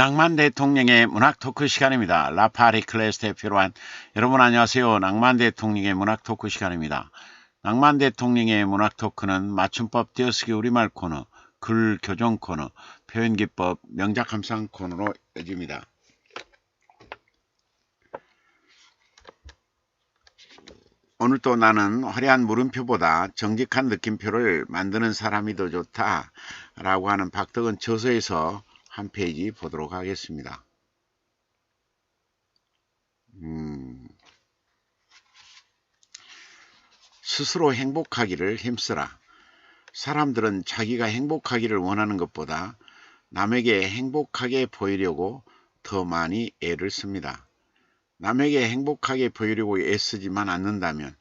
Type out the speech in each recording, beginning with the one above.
낭만 대통령의 문학 토크 시간입니다. 라파리 클래스 대표로 한 여러분 안녕하세요. 낭만 대통령의 문학 토크 시간입니다. 낭만 대통령의 문학 토크는 맞춤법 띄어쓰기 우리말 코너, 글 교정 코너, 표현 기법 명작 감상 코너로 이어집니다. 오늘 또 나는 화려한 물음표보다 정직한 느낌표를 만드는 사람이 더 좋다 라고 하는 박덕은 저서에서 한 페이지 보도록 하겠습니다. 음, 스스로 행복하기를 힘쓰라. 사람들은 자기가 행복하기를 원하는 것보다 남에게 행복하게 보이려고 더 많이 애를 씁니다. 남에게 행복하게 보이려고 애쓰지만 않는다면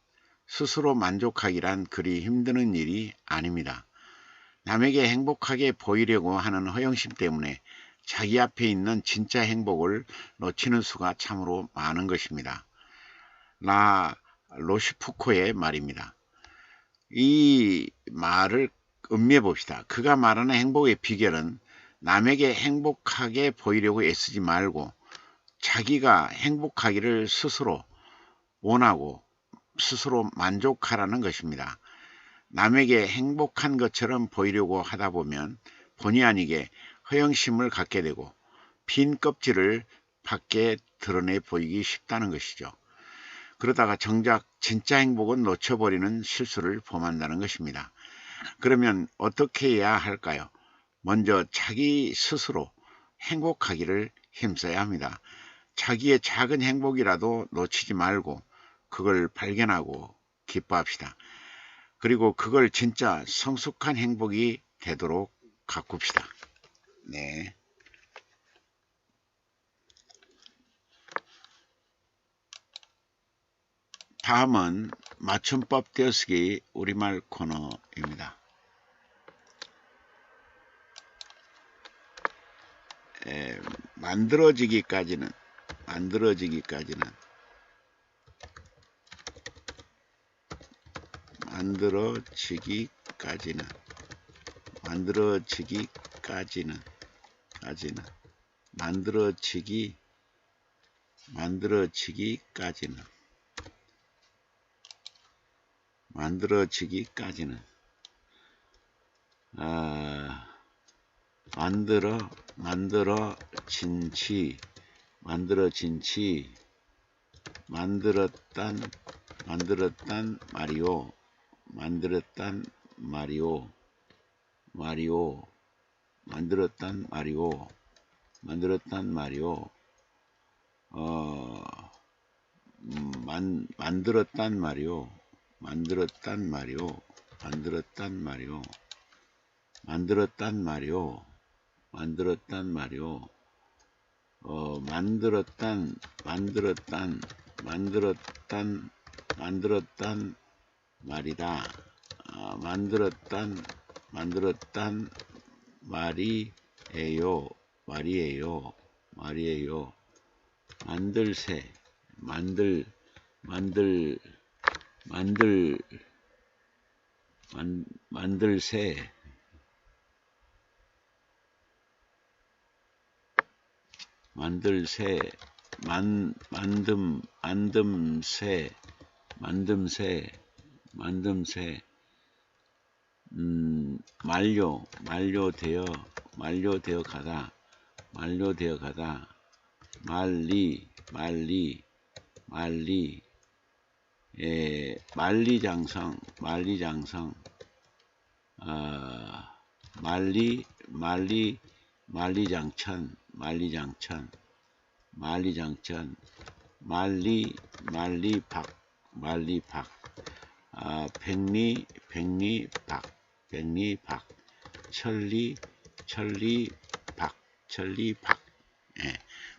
스스로 만족하기란 그리 힘드는 일이 아닙니다. 남에게 행복하게 보이려고 하는 허영심 때문에 자기 앞에 있는 진짜 행복을 놓치는 수가 참으로 많은 것입니다. 라 로시푸코의 말입니다. 이 말을 음미해 봅시다. 그가 말하는 행복의 비결은 남에게 행복하게 보이려고 애쓰지 말고 자기가 행복하기를 스스로 원하고 스스로 만족하라는 것입니다. 남에게 행복한 것처럼 보이려고 하다 보면 본의 아니게 허영심을 갖게 되고 빈 껍질을 밖에 드러내 보이기 쉽다는 것이죠. 그러다가 정작 진짜 행복은 놓쳐버리는 실수를 범한다는 것입니다. 그러면 어떻게 해야 할까요? 먼저 자기 스스로 행복하기를 힘써야 합니다. 자기의 작은 행복이라도 놓치지 말고 그걸 발견하고 기뻐합시다. 그리고 그걸 진짜 성숙한 행복이 되도록 가꿉시다. 네. 다음은 맞춤법 띄어쓰기 우리말 코너입니다. 에, 만들어지기까지는 만들어지기까지는 만들어지기까지는 만들어지기까지는 까지는 만들어지기 만들어지기까지는 만들어지기까지는 아, 만들어 만들어진지 만들어진지 만들었단 만들었단 말이오 만들었단 말이오. 말이오. 만들었단 말이오. 만들었단 말이오. 어, 음, 만, 만들었단 말이오. 만들었단 말이오. 만들었단 말이오. 만들었단 말이오. 만들었단 말이오. 어, 만들었단 만들었단 만들었단 만들었단 말이다. 어, 만들었단 만들었단 말이에요. 말이에요. 말이에요. 만들새 만들 만들 만들 만, 만들새 만들새 만 만듦 만듦새 만듦새 만듦새 음, 만료 만료되어 만료되어 가다 만료되어 가다. 말리 말리 말리. 예, 만리장성 만리장성. 어, 만리 만리 만리장천 만리장천 만리장천 만리 만리박 만리박 아, 백리 백리 박 백리 박 천리 천리 박 천리 박. 예,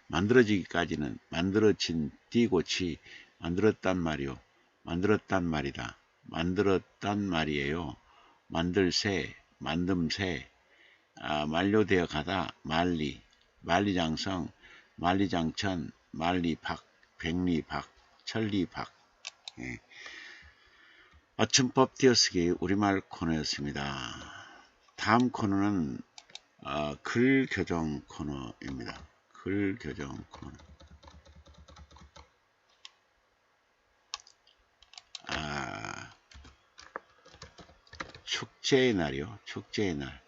만들어지기까지는 만들어진 띠고치 만들었단 말이요 만들었단 말이다. 만들었단 말이에요. 만들새 만듦새. 아, 만료되어 가다 만리 만리장성 만리장천 만리박 백리박 천리박. 예. 맞춤법 띄어쓰기 우리말 코너였습니다. 다음 코너는 어, 글 교정 코너입니다. 글 교정 코너. 아, 축제의 날이요. 축제의 날.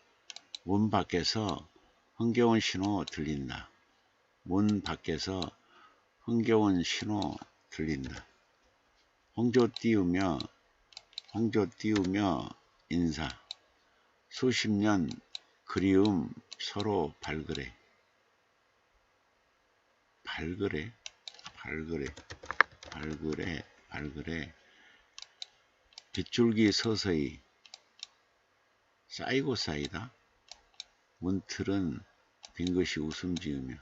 문 밖에서 흥겨운 신호 들린다. 문 밖에서 흥겨운 신호 들린다. 홍조 띄우며 홍조 띄우며 인사. 수십 년 그리움 서로 발그레. 발그레? 발그레. 발그레. 발그레. 빗줄기 서서히 쌓이고 쌓이다. 문틀은 빈 것이 웃음 지으며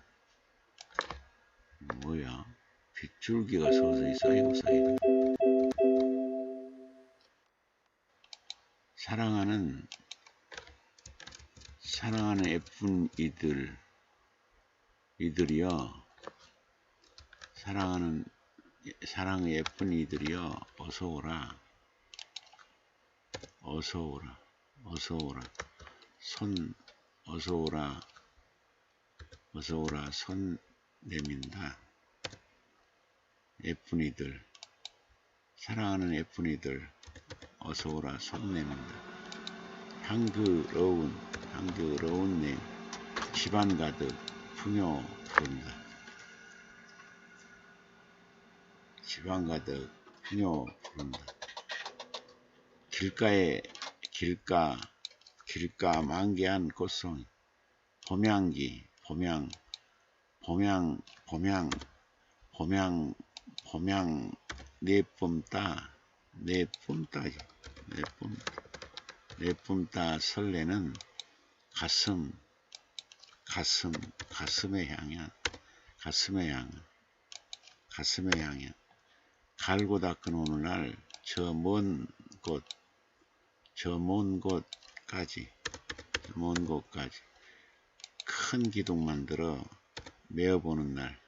뭐야 빗줄기가 서서히 쌓이고 쌓이다. 사랑하는 사랑하는 예쁜 이들 이들이여 사랑하는 사랑의 예쁜 이들이여 어서 오라. 어서 오라. 어서 오라. 손 어서 오라. 어서 오라. 손 내민다. 예쁜 이들. 사랑하는 예쁜 이들 어서 오라 손 내민다 향그러운 향그러운 내 집안 가득 풍요 부른다. 집안 가득 풍요 부른다. 길가에 길가 길가 만개한 꽃송이. 봄향기 봄향 봄향 봄향 봄향 봄향 내뿜따 내 뿜따 내뿜따 내뿜따 설레는 가슴 가슴 가슴의 향연 가슴의 향연 가슴의 향연. 갈고 닦은 오늘날 저 먼 곳 저 먼 곳까지 먼 곳까지 큰 기둥 만들어 메어보는 날.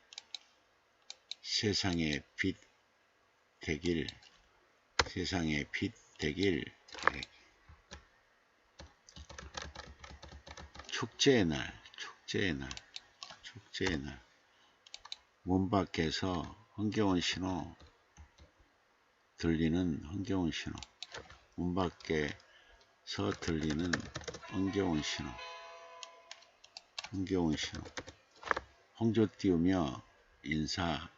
세상에 빛 되길 세상에 빛 되길 축제의 날 축제의 날 축제의 날 문 밖에서 흥겨운 신호 들리는 흥겨운 신호. 문 밖에서 들리는 흥겨운 신호. 흥겨운 신호. 홍조 띄우며 인사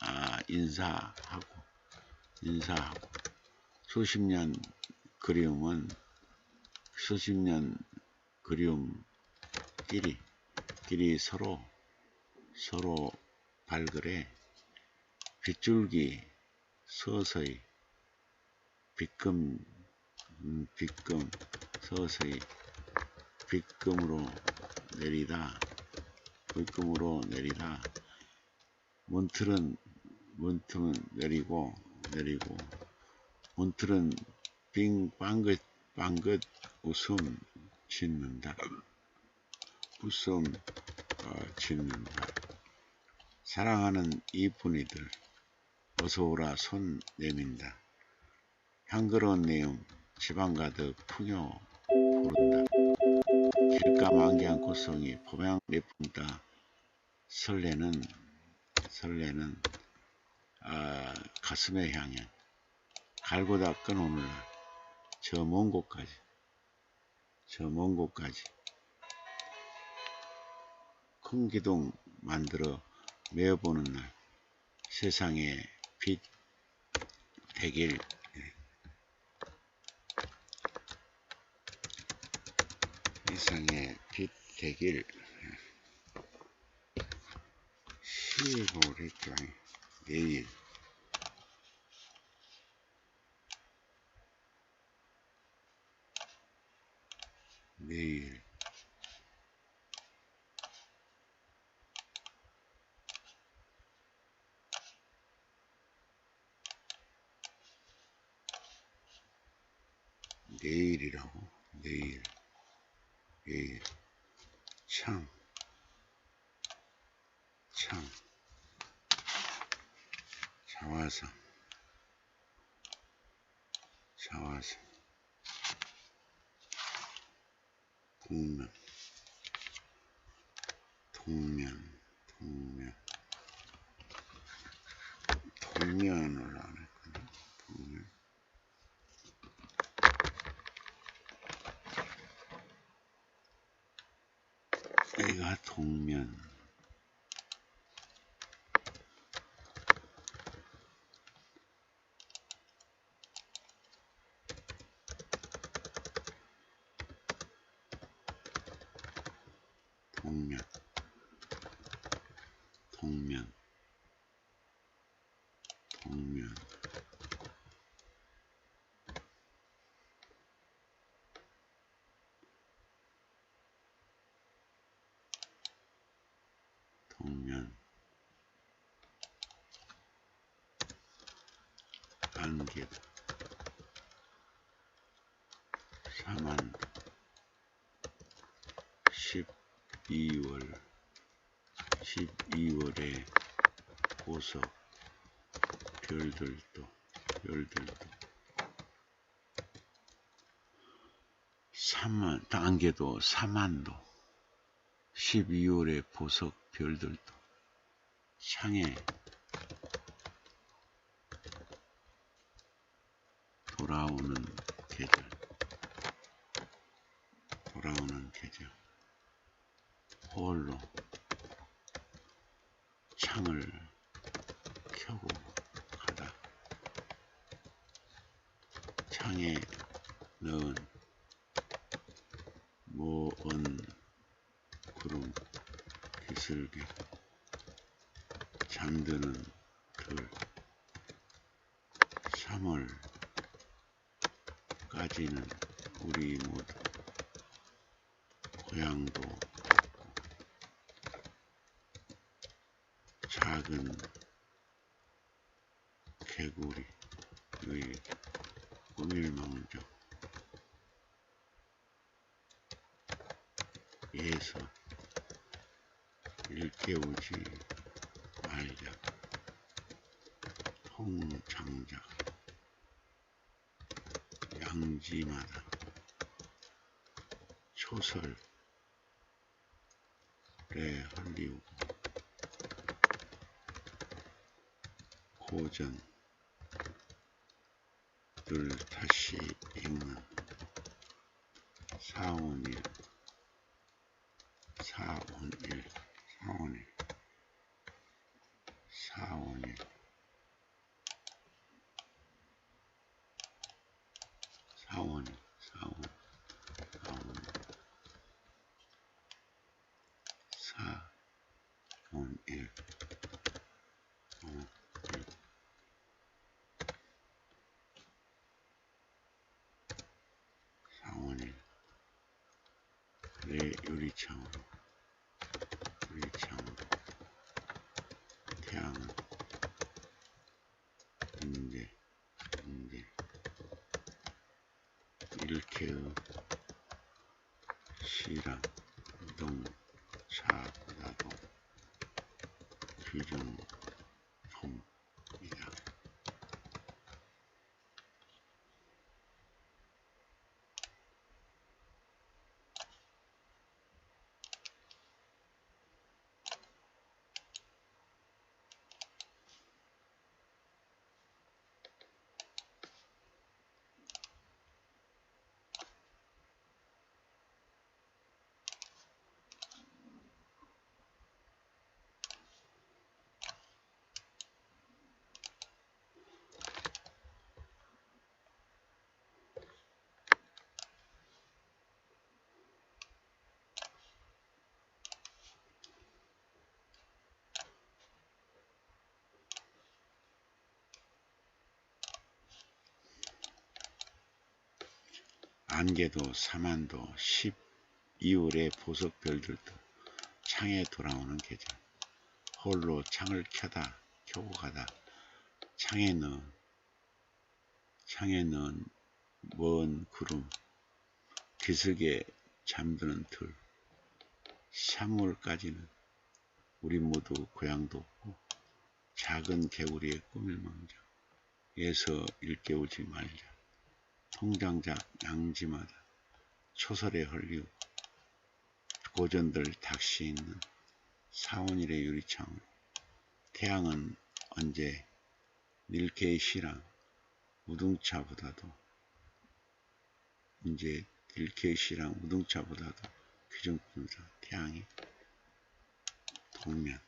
아 인사하고 인사하고 수십 년 그리움은 수십 년 그리움 끼리 끼리 서로 서로 발그레 빗줄기 서서히 빗금 음, 빗금 서서히 빗금으로 내리다 빗금으로 내리다. 문틀은 문틀은 내리고 내리고 문틀은 빙 빵긋 빵긋 웃음 짓는다. 웃음 어, 짓는다. 사랑하는 이쁜이들 어서오라 손 내민다. 향그러운 내음 지방 가득 풍요 부른다. 길가 만개한 꽃송이 봄향 내뿜다. 설레는 설레는 아, 가슴의 향연 갈고 닦은 오늘날 저 먼 곳까지 저 먼 곳까지 큰 기둥 만들어 메어보는 날 세상에 빛 되길 예. 세상에 빛 되길 시보랬죠 내일 내일. 내일이라고? 내일. 내일. 창 창, 자화상, 자화상, 동면. 동면 동면. 동면을 안 했거든 동면. 얘가 동면. 12월에 보석 별들도 별들도. 3만 단계도 4만도. 12월에 보석 별들도. 창에 돌아오는 계절 돌아오는 계절 홀로 창을 켜고 가다 창에 넣은 모은 구름 기슬게 잠드는 들 3월까지는 우리 모두 고향도 작은 개구리의 꾸밀망정 에서 일깨우지 말자 홍장작 양지마다. 초설에 헐리우고 고전. 늘 다시 읽는 사원일. 사원일 사원일 사원일 사원 사원 사원일 사원일 사원일 내 유리창으로 유리창으로 태양은 인제 인제 일케의 시랑 동차보다도 귀중품이다. 안개도 사만도 12월의 보석 별들도 창에 돌아오는 계절. 홀로 창을 켜다 켜고 가다. 창에 넣은 창에 넣은 먼 구름. 기슭에 잠드는 들. 3월까지는 우리 모두 고향도 없고 작은 개구리의 꿈을 망자 에서 일깨우지 말자 통장작 양지마다 초설에 헐리우 고전들 닥시 있는 사원일의 유리창으로 태양은 언제 닐케의 시랑 우등차보다도 이제 닐케의 시랑 우등차보다도 기준금속 태양이 동면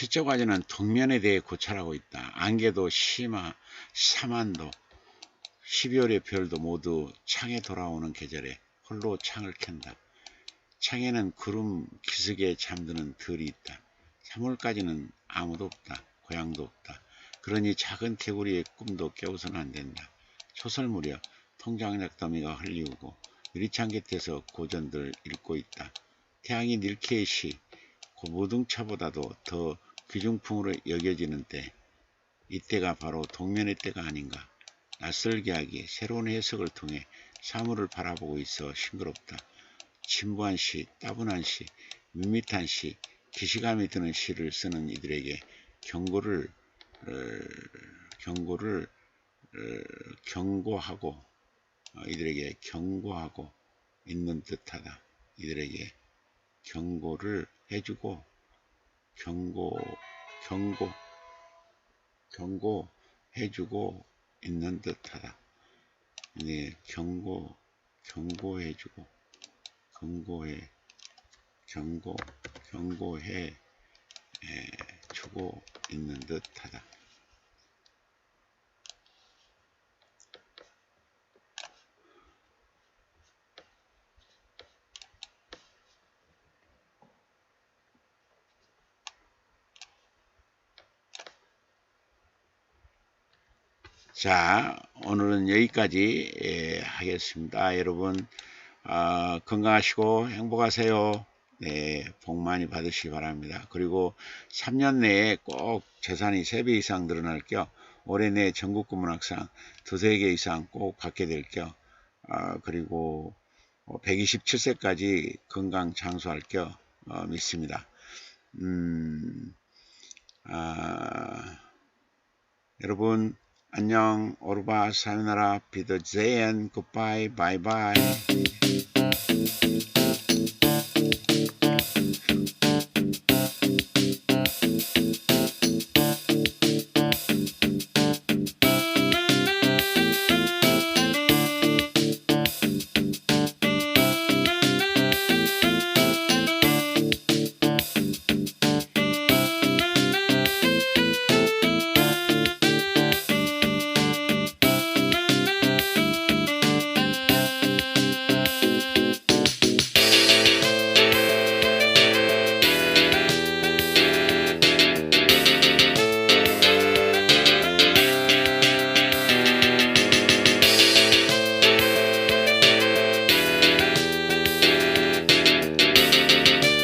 실제 과제는 동면에 대해 고찰하고 있다. 안개도 심화, 사만도, 12월의 별도 모두 창에 돌아오는 계절에 홀로 창을 켠다. 창에는 구름 기슭에 잠드는 들이 있다. 3월까지는 아무도 없다. 고향도 없다. 그러니 작은 개구리의 꿈도 깨우서는 안 된다. 초설 무렵 통장약 더미가 흘리우고 유리창 곁에서 고전들 읽고 있다. 태양이 닐케의 시, 고무등차보다도 더 귀중품으로 여겨지는 때, 이때가 바로 동면의 때가 아닌가. 낯설게 하기, 새로운 해석을 통해 사물을 바라보고 있어 싱그럽다. 진부한 시, 따분한 시, 밋밋한 시, 기시감이 드는 시를 쓰는 이들에게 경고를 어, 경고를 어, 경고하고 어, 이들에게 경고하고 있는 듯하다. 이들에게 경고를 해주고 경고 경고 경고해주고 있는 듯하다. 네, 경고 경고해주고 경고해 경고 경고해 에, 주고 있는 듯하다. 자, 오늘은 여기까지 예, 하겠습니다. 여러분 아, 건강하시고 행복하세요. 네, 복 많이 받으시기 바랍니다. 그리고 3년 내에 꼭 재산이 3배 이상 늘어날 겨 올해 내 전국 구 문학상 두세 개 이상 꼭 받게 될 겨. 아, 그리고 127세까지 건강 장수할 겨 어, 믿습니다. 음, 아, 여러분 안녕 오르바 사요나라 비더 제엔 굿바이 바이바이